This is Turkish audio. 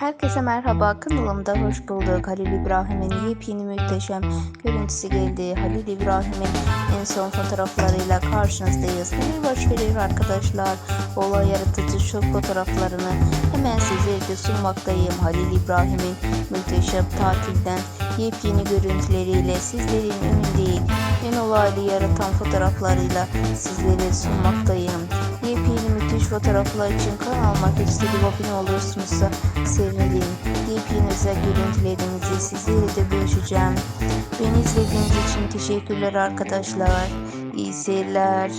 Herkese merhaba kanalımda hoş bulduk. Halil İbrahim'in yepyeni muhteşem görüntüsü geldi. Halil İbrahim'in en son fotoğraflarıyla karşınızdayız. Neler baş veriyor arkadaşlar? Olay yaratıcı şok fotoğraflarını hemen sizlere sunmaktayım. Halil İbrahim'in muhteşem tatilden yepyeni görüntüleriyle sizlerin önünde en olaylı yaratan fotoğraflarıyla sizlere sunmaktayım. Fotoğraflar için kanalıma üstelik abone olursunuz da sevinirim. Yepyeni özel görüntülerimizi sizlerle de bölüşeceğim. Beni izlediğiniz için teşekkürler arkadaşlar. İyi seyirler.